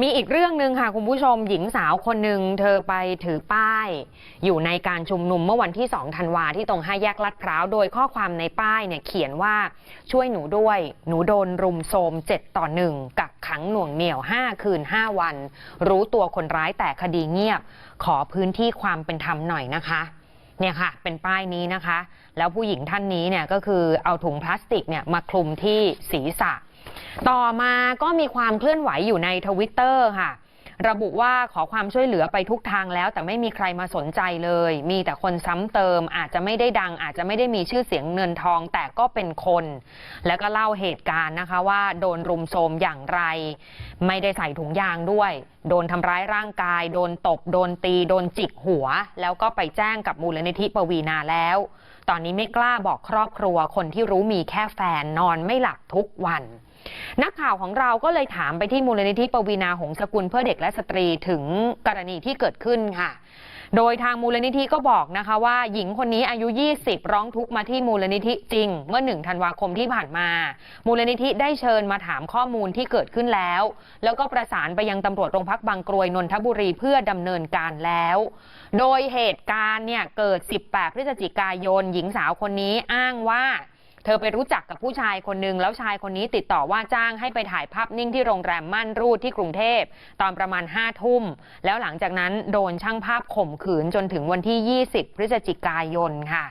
มีอีกเรื่องหนึ่งค่ะคุณผู้ชมหญิงสาวคนหนึ่งเธอไปถือป้าย อยู่ในการชุมนุมเมื่อวันที่ 2 ธันวาที่ตรงห้าแยกลาดพร้าว โดยข้อความในป้ายเนี่ยเขียนว่าช่วยหนูด้วย หนูโดนรุมโทม 7 ต่อ 1 กักขังหน่วงเหนี่ยว 5 คืน 5 วัน รู้ตัวคนร้ายแต่คดีเงียบ ขอพื้นที่ความเป็นธรรมหน่อยนะคะเนี่ยค่ะ เป็นป้ายนี้นะคะ แล้วผู้หญิงท่านนี้เนี่ยก็คือเอาถุงพลาสติกเนี่ยมาคลุมที่ศีรษะ ต่อมาก็มีความเคลื่อนไหวอยู่ในทวิตเตอร์ค่ะ ระบุว่าขอความช่วยเหลือไปทุกทางแล้ว แต่ไม่มีใครมาสนใจเลย มีแต่คนซ้ำเติม อาจจะไม่ได้ดัง อาจจะไม่ได้มีชื่อเสียงเงินทอง แต่ก็เป็นคน แล้วก็เล่าเหตุการณ์นะคะว่าโดนรุมโทรมอย่างไร ไม่ได้ใส่ถุงยางด้วย โดนทำร้ายร่างกาย โดนตบ โดนตี โดนจิกหัว แล้วก็ไปแจ้งกับมูลนิธิปวีนาแล้ว ตอนนี้ไม่กล้าบอกครอบครัว คนที่รู้มีแค่แฟนนอนไม่หลับทุกวัน นักข่าวของเราก็เลยถามไปที่มูลนิธิปวีนาหงสกุลเพื่อเด็กและสตรีถึงกรณีที่เกิดขึ้นค่ะ โดยทางมูลนิธิก็บอกนะคะว่า หญิงคนนี้อายุ 20 ร้องทุกข์มาที่มูลนิธิจริง เมื่อ 1 ธันวาคมที่ผ่านมา มูลนิธิได้เชิญมาถามข้อมูลที่เกิดขึ้นแล้ว แล้วก็ประสานไปยังตำรวจโรงพักบางกรวยนนทบุรีเพื่อดำเนินการแล้ว โดยเหตุการณ์เนี่ยเกิด 18 พฤศจิกายน หญิงสาวคนนี้อ้างว่า เธอไปรู้จักกับผู้ชายคนหนึ่งแล้วชายคนนี้ติดต่อว่าจ้างให้ไปถ่ายภาพนิ่งที่โรงแรมม่านรูดที่กรุงเทพ ตอนประมาณ5้าทุ่ม แล้วหลังจากนั้นโดนช่างภาพข่มขืนจนถึงวันที่ 20 พฤศจิกายนค่ะ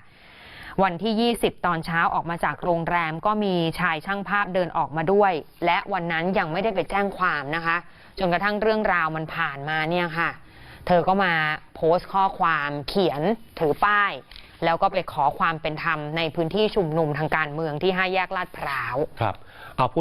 วันที่ 20 ตอนเช้าออกมาจากโรงแรมก็มีชายช่างภาพเดินออกมาด้วย และวันนั้นยังไม่ได้ไปแจ้งความนะคะ จนกระทั่งเรื่องราวมันผ่านมาเนี่ยค่ะ เธอก็มาโพสต์ข้อความเขียนถือป้าย แล้วก็ไปขอความเป็นธรรมในพื้นที่ชุมนุมทางการเมืองที่ห้าแยกลาดพร้าวครับเอา